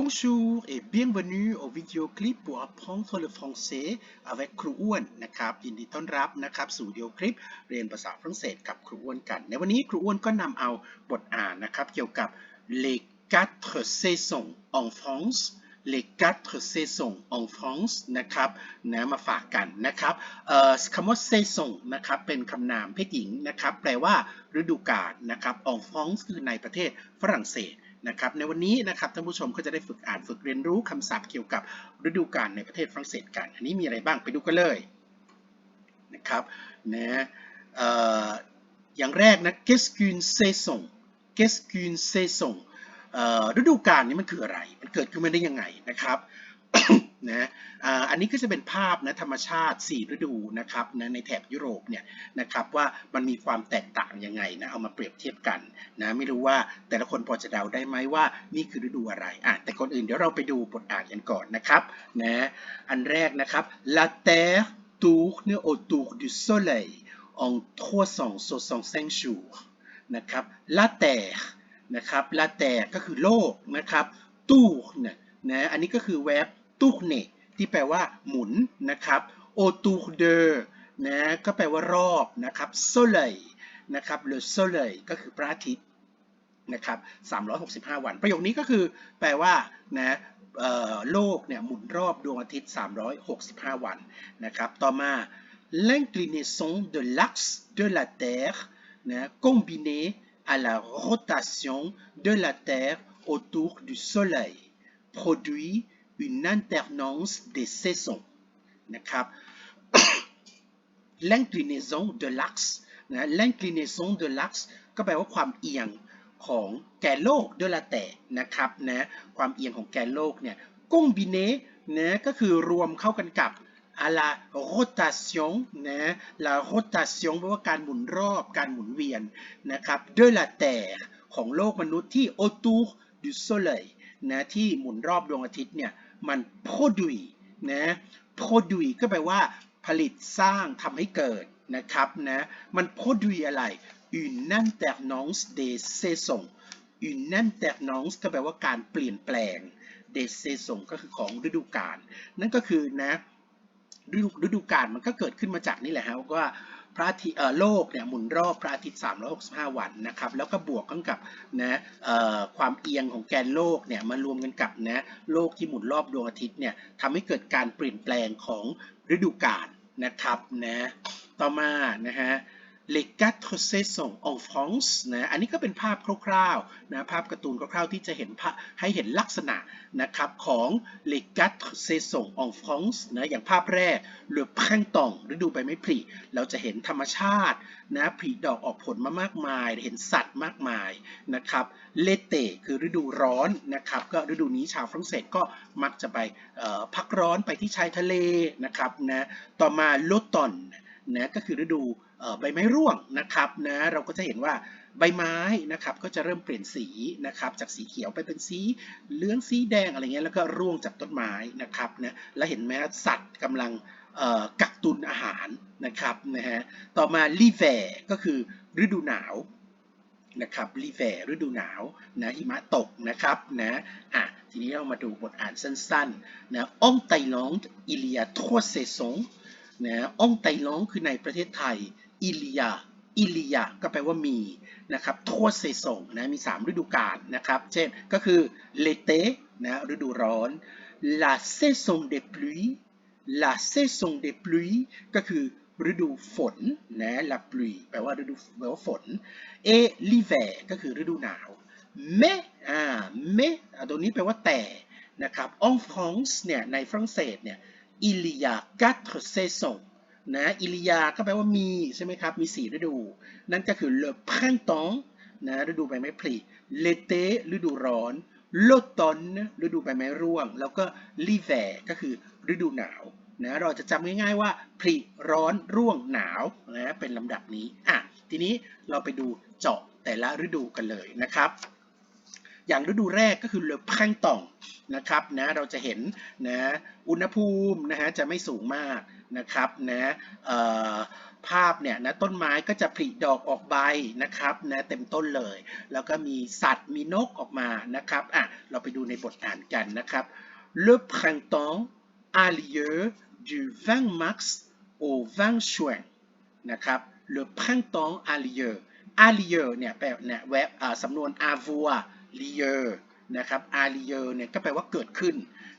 Bonjour et bienvenue au vidéoclip pour apprendre le français avec ครูอ้วนนะครับยินดีต้อนรับนะครับสู่วิดีโอคลิปเรียนภาษาฝรั่งเศสกับครูอ้วนกัน ในวันนี้ครูอ้วนก็นำเอาบทอ่านนะครับเกี่ยวกับ les quatre saisons en France les quatre saisons en France นะครับนะมาฝากกันนะครับคำว่า saison นะครับเป็นคำนามเพศหญิงนะครับแปลว่าฤดูกาลนะครับ en France คือในประเทศฝรั่งเศส นะครับในวันนี้นะครับท่านผู้ชมก็จะได้ฝึกอ่านฝึกเรียนรู้คำศัพท์เกี่ยวกับฤดูกาลในประเทศฝรั่งเศสกัน อันนี้มีอะไรบ้างไปดูกันเลยนะครับนะอย่างแรกนะ qu'est-ce qu'une saison qu'est-ce qu'une saison ฤดูกาลนี้มันคืออะไร มันเกิดขึ้นมาได้ยังไงนะครับ นะอันนี้ก็จะเป็นภาพนะธรรมชาติ 4 ฤดูนะครับนะในแถบยุโรปเนี่ยนะครับว่ามันมีความแตกต่างยังไงนะเอามาเปรียบเทียบกันนะไม่รู้ว่าแต่ละคนพอจะเดาได้ไหมว่านี่คือฤดูอะไรอะแต่ก่อนอื่นเดี๋ยวเราไปดูบทอ่านกันก่อนนะครับนะอันแรกนะครับ la terre tourne autour du soleil en 365 jours นะครับ la terre นะครับ la terre ก็คือโลกนะครับ tourne นะอันนี้ก็คือแวบ ตูกเนที่แปลว่าหมุนนะครับโอตูเดอร์นะก็แปลว่ารอบนะครับโซเลยนะครับหรือโซเลยก็คือพระอาทิตย์นะครับ365 วัน ประโยคนี้ก็คือแปลว่านะโลกเนี่ยหมุนรอบดวงอาทิตย์ 365 วันนะครับ ต่อมา l'inclinaison de l'axe de la Terre นะ combinée à la rotation de la Terre autour du Soleil produit une alternance des saisons นะครับ l'inclinaison de l'axe นะ l'inclinaison de l'axe ก็แปลว่าความเอียงของแกนโลกด้วยละแต่นะครับนะความเอียงของแกนโลกเนี่ย combiné นะก็คือรวมเข้ากันกับ à la rotation นะ la rotation แปลว่าการหมุนรอบการหมุนเวียนนะครับ de la terre ของโลกมนุษย์ที่ autour du soleil นะที่หมุนรอบดวงอาทิตย์เนี่ย มัน produit นะ produit ก็แปลว่าผลิตสร้างทำให้เกิดนะครับนะมัน produit อะไร une alternance des saisons une alternance ก็แปลว่าการเปลี่ยนแปลง des saisons ก็คือของฤดูกาลนั่นก็คือนะฤดูฤดูกาลมันก็เกิดขึ้นมาจากนี่แหละฮะว่า พระอาทิตย์โลกเนี่ยหมุนรอบพระอาทิตย์ 365 วันนะครับแล้วก็บวกกันกับนะความเอียงของแกนโลกเนี่ยมารวมกันกับนะโลกที่หมุนรอบดวงอาทิตย์เนี่ยทำให้เกิดการเปลี่ยนแปลงของฤดูกาลนะครับนะต่อมานะฮะ les quatre saisons en France นะอันนี้ก็เป็นภาพคร่าวๆนะภาพการ์ตูนคร่าวๆที่จะเห็นให้เห็นลักษณะนะครับของ les quatre saisons en France นะอย่างภาพแรก le printemps ฤดูใบไม้ผลิเราจะเห็นธรรมชาตินะผลิดอกออกผลมามากมาย เห็นสัตว์มากมายนะครับ l'été คือฤดูร้อนนะครับก็ฤดูนี้ชาวฝรั่งเศสก็มักจะไปพักร้อนไปที่ชายทะเลนะครับนะต่อมา l'automne น นะก็คือฤดูใบไม้ร่วงนะครับนะเราก็จะเห็นว่าใบไม้นะครับก็จะเริ่มเปลี่ยนสีนะครับจากสีเขียวไปเป็นสีเหลืองสีแดงอะไรเงี้ยแล้วก็ร่วงจากต้นไม้นะครับนะและเห็นไหมสัตว์กำลังกักตุนอาหารนะครับนะฮะต่อมาลีแวก็คือฤดูหนาวนะครับลีแวฤดูหนาวนะหิมะตกนะครับนะอะทีนี้เรามาดูบทอ่านสั้นๆนะ en Thaïlande il y a trois saisons นะองไตลองคือในประเทศไทย อิลิยาอิลิยาก็แปลว่ามีนะครับโทั่วเซซงนะมี 3 ฤดูกาลนะครับ เช่นก็คือเลเตนะฤดูร้อน la saison des pluies la saison des pluies ก็คือฤดูฝนนะ la pluie แปลว่าฤดูแปลว่าฝน et l'hiver ก็คือฤดูหนาว mais อ่า mais ตัวนี้แปลว่าแต่นะครับ en France เนี่ยในฝรั่งเศสเนี่ย il y a quatre saisons นะ il y a ก็แปลว่ามีใช่ไหมครับ มี4ฤดู นั่นก็คือ le printemps นะฤดูใบไม้ผลิ l'été ฤดูร้อน l'automne ฤดูใบไม้ร่วง แล้วก็ l'hiver ก็คือฤดูหนาวนะเราจะจำง่ายๆว่าผลิร้อนร่วงหนาวนะเป็นลำดับนี้อะทีนี้เราไปดูเจาะแต่ละฤดูกันเลยนะครับ อย่างฤดูแรกก็คือ le printemps นะครับนะเราจะเห็นนะอุณหภูมินะฮะจะไม่สูงมากนะครับนะภาพเนี่ยนะต้นไม้ก็จะผลิดอกออกใบนะครับนะเต็มต้นเลย แล้วก็มีสัตว์มีนกออกมานะครับอะเราไปดูในบทอ่านกันนะครับ Le printemps a lieu du 20 mars au 20 juin นะครับ Le printemps a lieu a lieu เนี่ยแปลเนี่ยแวบสำนวน avoir lieu นะครับ a lieu เนี่ยก็แปลว่าเกิดขึ้น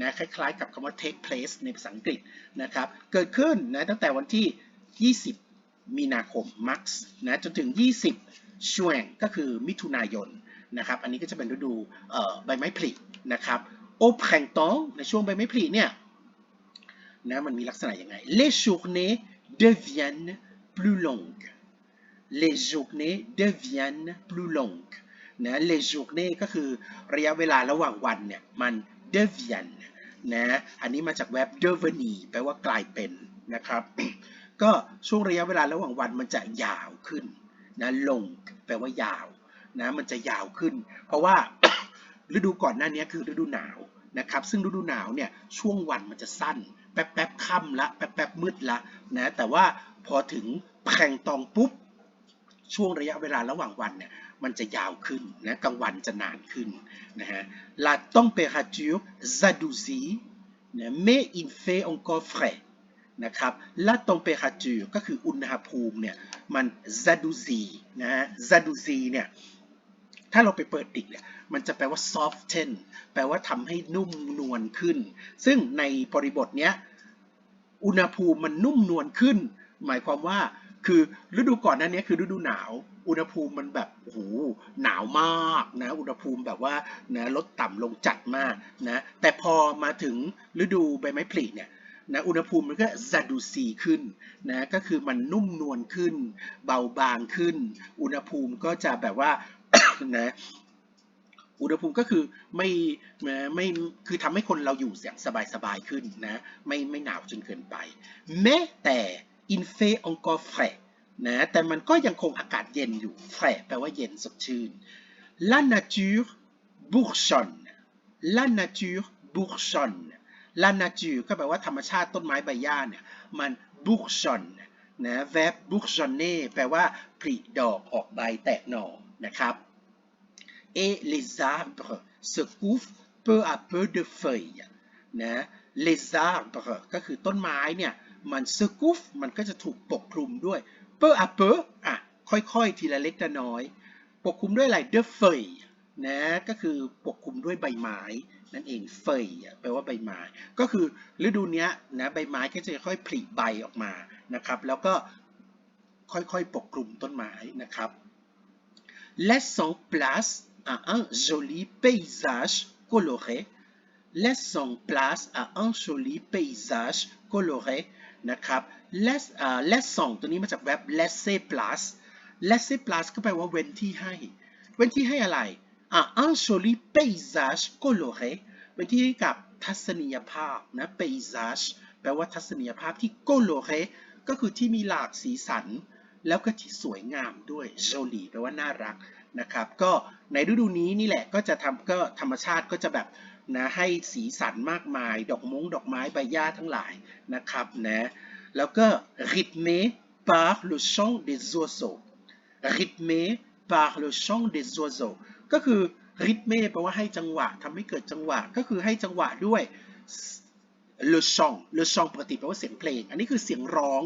นะคล้ายๆกับคำว่า take place ในภาษาอังกฤษนะครับ เกิดขึ้นนะตั้งแต่วันที่ 20 มีนาคม max นะจนถึง 20ช่วงก็คือมิถุนายนนะครับ อันนี้ก็จะเป็นฤดูใบไม้ผลินะครับ au printemps ในช่วงใบไม้ผลิเนี่ยนะมันมีลักษณะยังไง les journées deviennent plus longues les journées deviennent plus longues นะ les journées ก็คือระยะเวลาระหว่างวันเนี่ยมัน deviennent นะอันนี้มาจากแว็บ devenir แปลว่ากลายเป็นนะครับ ก็ช่วงระยะเวลาระหว่างวันมันจะยาวขึ้นนะลงแปลว่ายาวนะมันจะยาวขึ้น เพราะว่าฤดูก่อนหน้านี้คือฤดูหนาวนะครับ ซึ่งฤดูหนาวเนี่ยช่วงวันมันจะสั้น แป๊บแป๊บค่ำละแป๊บแป๊บมืดละนะแต่ว่าพอถึงแพงตองปุ๊บช่วงระยะเวลาระหว่างวันเนี่ย มันจะยาวขึ้นนะกลางวันจะนานขึ้นนะฮะ la température s'adoucit นะ mais il fait encore frais นะครับ la température ก็คืออุณหภูมิเนี่ยมัน s'adoucit นะฮะ s'adoucit เนี่ยถ้าเราไปเปิดดิกเนี่ยมันจะแปลว่า soften แปลว่าทำให้นุ่มนวลขึ้น ซึ่งในบริบทเนี้ยอุณหภูมิมันนุ่มนวลขึ้น หมายความว่าคือฤดูก่อนนั้นเนี้คือฤดูหนาว อุณหภูมิมันแบบโอ้โหหนาวมากนะอุณหภูมิแบบว่านะลดต่ำลงจัดมากนะแต่พอมาถึงฤดูใบไม้ผลิเนี่ยนะอุณหภูมิมันก็จะดูซีขึ้นนะก็คือมันนุ่มนวลขึ้น เบาบางขึ้น อุณหภูมิก็จะแบบว่านะอุณหภูมิก็คือไม่ไม่คือทำให้คนเราอยู่อย่างสบายๆขึ้นนะไม่ไม่หนาวจนเกินไปแม้แต่ il fait encore frais นะแต่มันก็ยังคงอากาศเย็นอยู่ frais แปลว่าเย็นสดชื่น la nature bourgeonne la nature bourgeonne la nature ก็แปลว่าธรรมชาติต้นไม้ใบหญ้าเนี่ยมัน bourgeonne นะ verb bourgeonner แปลว่าผลิดอกออกใบแตกหน่อนะครับ et les arbres se couvrent peu à peu de feuilles นะ les arbres ก็คือต้นไม้เนี่ยมัน se couvre มันก็จะถูกปกคลุมด้วย peu à peu อะค่อยๆ ทีละเล็กละน้อย ปกคลุมด้วยอะไร de feuilles นะก็คือปกคลุมด้วยใบไม้นั่นเอง feuille แปลว่าใบไม้ ก็คือฤดูนี้นะใบไม้ก็จะค่อยผลิใบออกมานะครับ แล้วก็ค่อยๆปกคลุมต้นไม้นะครับ laissant place à un joli paysage coloré laissant place à un joli paysage coloré นะครับ less อ่า laissant ตัวนี้มาจาก verb laisser place laisser place ก็แปลว่าเว้นที่ให้ เว้นที่ให้อะไรอะ un joli paysage coloré เว้นที่ให้กับทัศนียภาพนะ paysage แปลว่าทัศนียภาพที่ coloré ก็คือที่มีหลากสีสัน แล้วก็ที่สวยงามด้วย joli แปลว่าน่ารัก นะครับ ก็ในฤดูนี้นี่แหละก็จะทำก็ธรรมชาติก็จะแบบนะให้สีสันมากมาย ดอกมงดอกไม้ใบหญ้าทั้งหลายนะครับนะแล้วก็ rythmé par le chant des oiseaux rythmé par le chant des oiseaux ก็คือ rythmé แปลว่าให้จังหวะทำให้เกิดจังหวะ ก็คือให้จังหวะด้วย le chant le chant ปกติแปลว่าเสียงเพลง อันนี้คือเสียงร้อง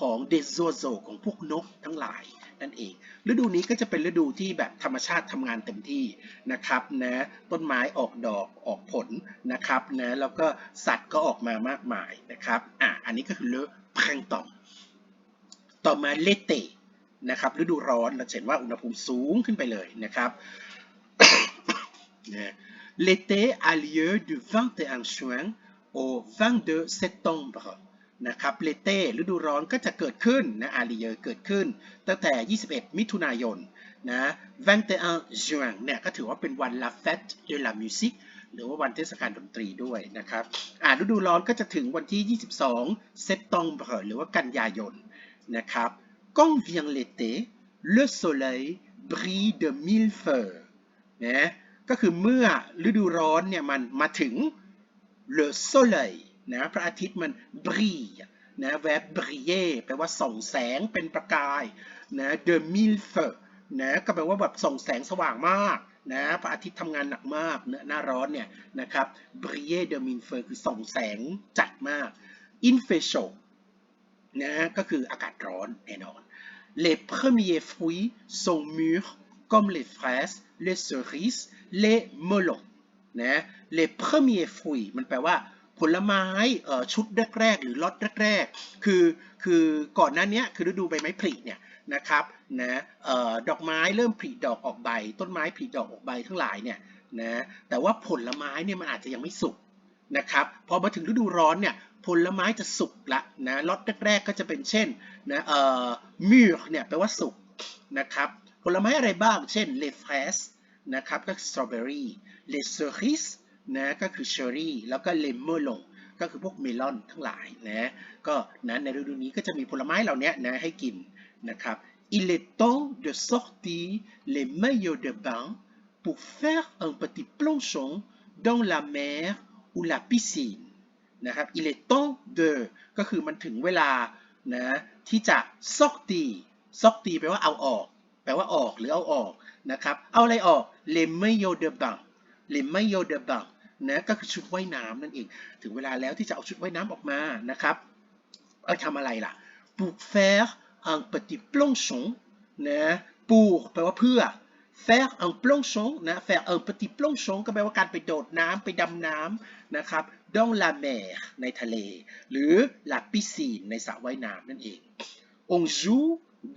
ของ des oiseaux ของพวกนกทั้งหลาย นั่นเอง ฤดูนี้ก็จะเป็นฤดูที่แบบธรรมชาติทำงานเต็มที่นะครับนะต้นไม้ออกดอกออกผลนะครับนะแล้วก็สัตว์ก็ออกมามากมายนะครับอะอันนี้ก็คือเลพังตองต่อมาเลเตนะครับฤดูร้อนเราเห็นว่าอุณหภูมิสูงขึ้นไปเลยนะครับ L'été a lieu du 21 juin au 22 septembre นะครับเลเต้ฤดูร้อนก็จะเกิดขึ้นนะอาริเยเกิดขึ้น ตั้งแต่ 21 มิถุนายนนะ21 juin เนี่ยก็ถือว่าเป็นวัน la fête de la musique หรือว่าวันเทศกาลดนตรีด้วยนะครับอ่าฤดูร้อนก็จะถึงวันที่ 22 septembre หรือว่ากันยายนนะครับ quand vient l'été le soleil brille de mille feux นะก็คือเมื่อฤดูร้อนเนี่ยมันมาถึง le soleil นะพระอาทิตย์มัน brille นะ verb briller แปลว่าส่องแสงเป็นประกายนะ de mille feux นะก็แปลว่าแบบส่องแสงสว่างมากนะพระอาทิตย์ทำงานหนักมากเนอะหน้าร้อนเนี่ยนะครับ briller de mille feux คือส่องแสงจัดมาก in fait chaud นะก็คืออากาศร้อนแน่นอน les premiers fruits sont mûrs comme les fraises les cerises les melons นะ les premiers fruits มันแปลว่า ผลไม้เอ่อชุดแรกๆ หรือล็อตแรกๆ คือคือก่อนหน้านี้คือฤดูใบไม้ผลิเนี่ยนะครับนะเอ่อดอกไม้เริ่มผลิดอกออกใบ ต้นไม้ผลิดอกออกใบทั้งหลายเนี่ยนะแต่ว่าผลไม้เนี่ยมันอาจจะยังไม่สุกนะครับพอมาถึงฤดูร้อนเนี่ยผลไม้จะสุกละนะล็อตแรกๆ ก็จะเป็นเช่นนะเอ่อมิร์เนี่ยแปลว่าสุกนะครับผลไม้อะไรบ้างเช่น les fraises นะครับก็สตรอเบอรี่ les cerises นะก็คือเชอร์รี่แล้วก็เลมเมอร์ลงก็คือพวกเมลอนทั้งหลายนะก็นะในฤดูนี้ก็จะมีผลไม้เหล่านี้นะให้กินนะครับ il est temps de sortir les maillots de bain pour faire un petit plongeon dans la mer ou la piscine นะครับ il est temps de ก็คือมันถึงเวลานะที่จะ sortir sortir แปลว่าเอาออก แปลว่าออกหรือเอาออกนะครับ เอาอะไรออก les maillots de bain les maillots de bain นะก็คือชุดว่ายน้ำนั่นเอง ถึงเวลาแล้วที่จะเอาชุดว่ายน้ำออกมานะครับเอาทำอะไรล่ะ pour faire un petit plongeon นะ pour แปลว่าเพื่อ faire un plongeon นะ faire un petit plongeon ก็แปลว่าการไปโดดน้ำไปดำน้ำนะครับ dans la mer ในทะเล หรือ la piscine ในสระว่ายน้ำนั่นเอง on joue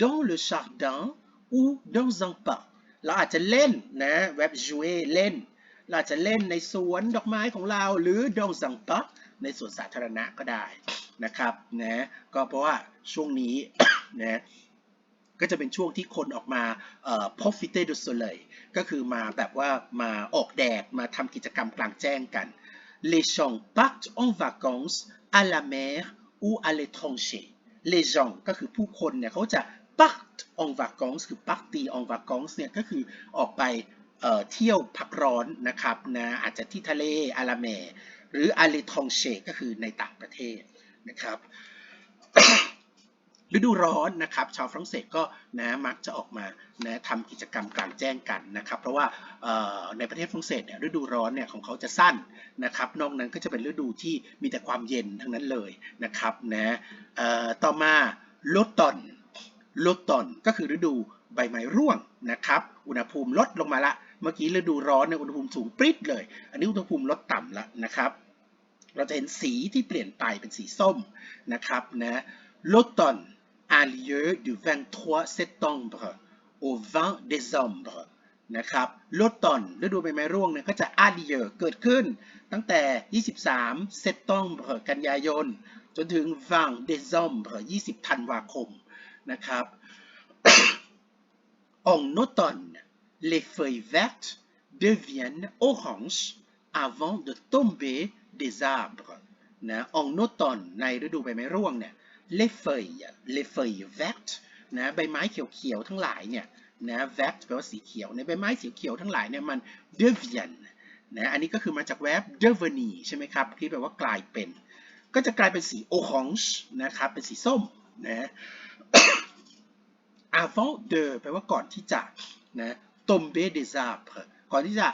dans le jardin ou dans un parc เราอาจจะเล่นนะ verb jouer เล่น เราจะเล่นในสวนดอกไม้ของเรา หรือ dans un parc ในสวนสาธารณะก็ได้นะครับนะก็เพราะว่าช่วงนี้นะก็จะเป็นช่วงที่คนออกมาเอ่อ profiter du soleil ก็คือมาแบบว่ามาออกแดดมาทำกิจกรรมกลางแจ้งกัน les gens partent en vacances à la mer ou à l'étranger les gens ก็คือผู้คนเนี่ยเขาจะ part en vacances คือ partir en vacances เนี่ยก็คือออกไป เที่ยวพักร้อนนะครับนะอาจจะที่ทะเล à la mer หรือ à l'étranger ก็คือในต่างประเทศนะครับฤดูร้อนนะครับชาวฝรั่งเศสก็นะมักจะออกมานะทำกิจกรรมกลางแจ้งกันนะครับ เพราะว่าในประเทศฝรั่งเศสเนี่ยฤดูร้อนเนี่ยของเขาจะสั้นนะครับ นอกนั้นก็จะเป็นฤดูที่มีแต่ความเย็นทั้งนั้นเลยนะครับนะต่อมาลดตอนลดตอนก็คือฤดูใบไม้ร่วงนะครับ อุณหภูมิลดลงมาละ เมื่อกี้ฤดูร้อนเนี่ยอุณหภูมิสูงปริ๊ดเลย อันนี้อุณหภูมิลดต่ำแล้วนะครับ เราจะเห็นสีที่เปลี่ยนไปเป็นสีส้มนะครับนะ L'automne a lieu du 23 septembre au 20 décembre นะครับ L'automne ฤดูใบไม้ร่วงเนี่ยก็จะ a lieu เกิดขึ้นตั้งแต่ 23 septembre กันยายน จนถึง 20 décembre 20 ธันวาคมนะครับ En automne, les feuilles vertes deviennent oranges avant de tomber des arbres นะ en automne ในฤดูใบไม้ร่วงเนี่ย les feuilles les feuilles vertes นะใบไม้เขียวๆทั้งหลายเนี่ยนะ vert แปลว่าสีเขียวในใบไม้สีเขียวทั้งหลายเนี่ยมัน deviennent นะอันนี้ก็คือมาจาก verb devenir ใช่ไหมครับที่แปลว่ากลายเป็น ก็จะกลายเป็นสี orange นะครับเป็นสีส้มนะ avant de แปลว่าก่อนที่จะนะ ตมเบดิซาเพก่อนที่จะ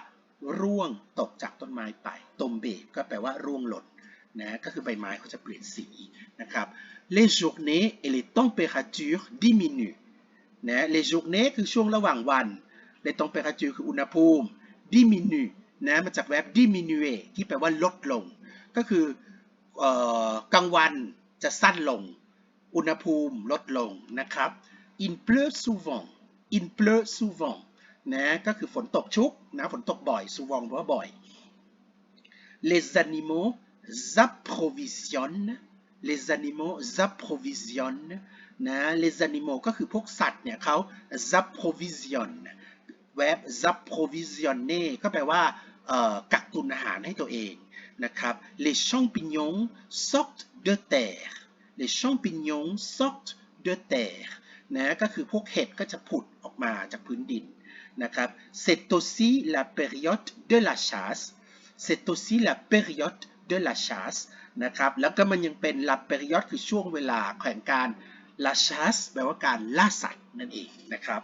ร่วงตกจากต้นไม้ไป ตมเบก็แปลว่าร่วงหล่นนะก็คือใบไม้เขาจะเปลี่ยนสีนะครับ les journées et les températures diminuent นะ les journées คือช่วงระหว่างวัน les températures คืออุณหภูมิดิมินูนะมาจากแวดิมินูเอที่แปลว่าลดลง ก็คือกลางวันจะสั้นลง อุณหภูมิลดลงนะครับอินเพลสูฟองอินเพลสูฟอง นะก็คือฝนตกชุกนะฝนตกบ่อย souvent แปลว่าบ่อย les animaux approvisionnent les animaux approvisionnent นะ les animaux ก็คือพวกสัตว์เนี่ยเขา approvisionne verb approvisionner ก็แปลว่ากักตุนอาหารให้ตัวเองนะครับ les champignons sortent de terre les champignons sortent de terre นะก็คือพวกเห็ดก็จะผุดออกมาจากพื้นดิน นะครับ c'est aussi la période de la chasse c'est aussi la période de la chasse นะครับแล้วก็มันยังเป็น la période คือช่วงเวลาแห่งการ la chasse แปลว่าการล่าสัตว์นั่นเองนะครับ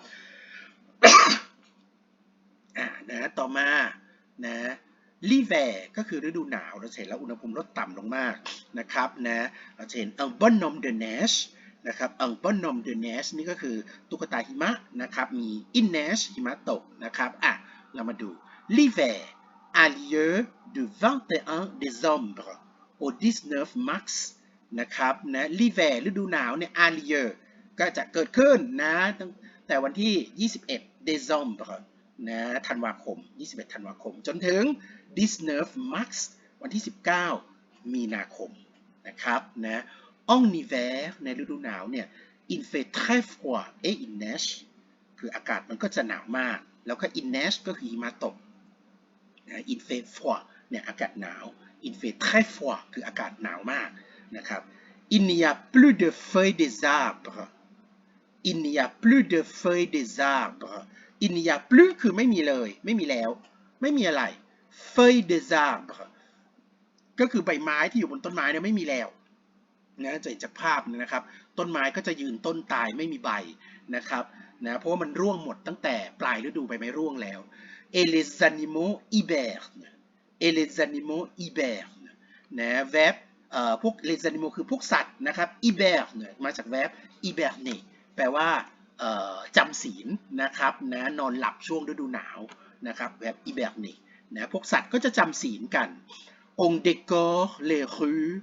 นะต่อมานะ l'hiver ก็คือฤดูหนาว เราเห็นแล้วอุณหภูมิลดต่ำลงมากนะครับนะเราเห็น un bonhomme de neige น นะครับ un bonhomme de neige นี่ก็คือตุ๊กตาหิมะนะครับมี in neige หิมะตกนะครับอะเรามาดู l'hiver a lieu du 21 décembre au 19 mars นะครับนะ l'hiver ฤดูหนาวเนี่ย a lieu ก็จะเกิดขึ้นนะตั้งแต่วันที่ 21 décembre นะธันวาคม 21 ธันวาคม จนถึง 19 mars วันที่ 19 มีนาคมนะครับนะ en hiver ในฤดูหนาวเนี่ย il fait très froid et il neige คืออากาศมันก็จะหนาวมาก แล้วก็ il neige ก็คือหิมะตกนะ il fait froid เนี่ยอากาศหนาว il fait très froid คืออากาศหนาวมากนะครับ il n'y a plus de feuilles des arbres il n'y a plus de feuilles des arbres il n'y a plus คือไม่มีเลย ไม่มีแล้ว ไม่มีอะไร feuilles des arbres ก็คือใบไม้ที่อยู่บนต้นไม้เนี่ยไม่มีแล้ว นะจะเห็นจากภาพนะครับ ต้นไม้ก็จะยืนต้นตายไม่มีใบนะครับนะเพราะว่ามันร่วงหมดตั้งแต่ปลายฤดูใบไม้ร่วงแล้ว et les animaux hibernent et les animaux hibernent นะ verb เอ่อพวก les animaux คือพวกสัตว์นะครับ hiberne มาจาก verb hiberner แปลว่าเอ่อจำศีลนะครับนะนอนหลับช่วงฤดูหนาวนะครับ verb hiberner นะพวกสัตว์ก็จะจำศีลกัน on décore les rues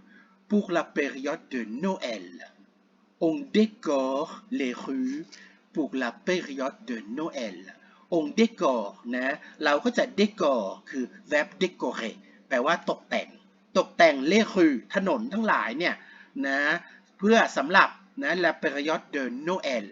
pour la période de Noël on décore les rues pour la période de Noël on décore นะ เราก็จะ décore คือ verb décorer แปลว่าตกแต่ง ตกแต่ง les rues ถนนทั้งหลายเนี่ยนะ เพื่อสำหรับนะ la période de Noël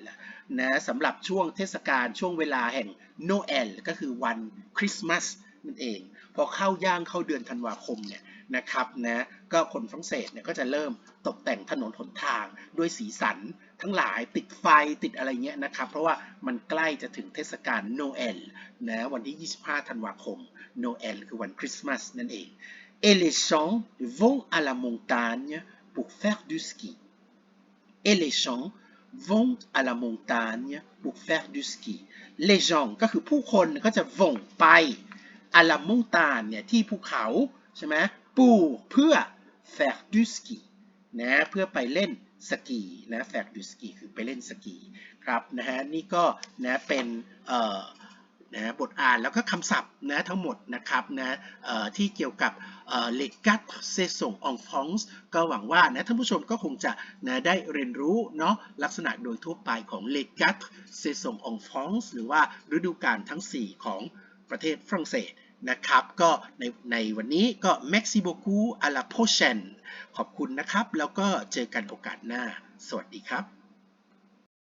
นะสำหรับช่วงเทศกาลช่วงเวลาแห่ง Noël ก็คือวันคริสต์มาสนั่นเอง พอเข้าย่างเข้าเดือนธันวาคมเนี่ย นะครับนะก็คนฝรั่งเศสเนี่ยก็จะเริ่มตกแต่งถนนหนทางด้วยสีสันทั้งหลายติดไฟติดอะไรเงี้ยนะครับ เพราะว่ามันใกล้จะถึงเทศกาลโนเอลนะวันที่ 25 ธันวาคมโนเอลคือวันคริสต์มาสนั่นเอง et les gens vont à la montagne pour faire du ski et les gens vont à la montagne pour faire du ski les gens ก็คือผู้คนก็จะ vont ไป à la montagne เนี่ยที่ภูเขาใช่ไหม pour เพื่อ faire du ski นะเพื่อไปเล่นสกีนะ faire du ski คือไปเล่นสกีครับนะฮะนี่ก็นะเป็นเอ่อนะบทอ่านแล้วก็คำศัพท์นะทั้งหมดนะครับนะเอ่อที่เกี่ยวกับเอ่อ les quatre saisons en France ก็หวังว่านะท่านผู้ชมก็คงจะนะได้เรียนรู้เนาะลักษณะโดยทั่วไปของ les quatre saisons en France หรือว่าฤดูกาลทั้ง 4 ของประเทศฝรั่งเศส นะครับ ก็ในในวันนี้ก็ Maxi b o c u à la prochaine ขอบคุณนะครับ แล้วก็เจอกันโอกาสหน้า สวัสดีครับ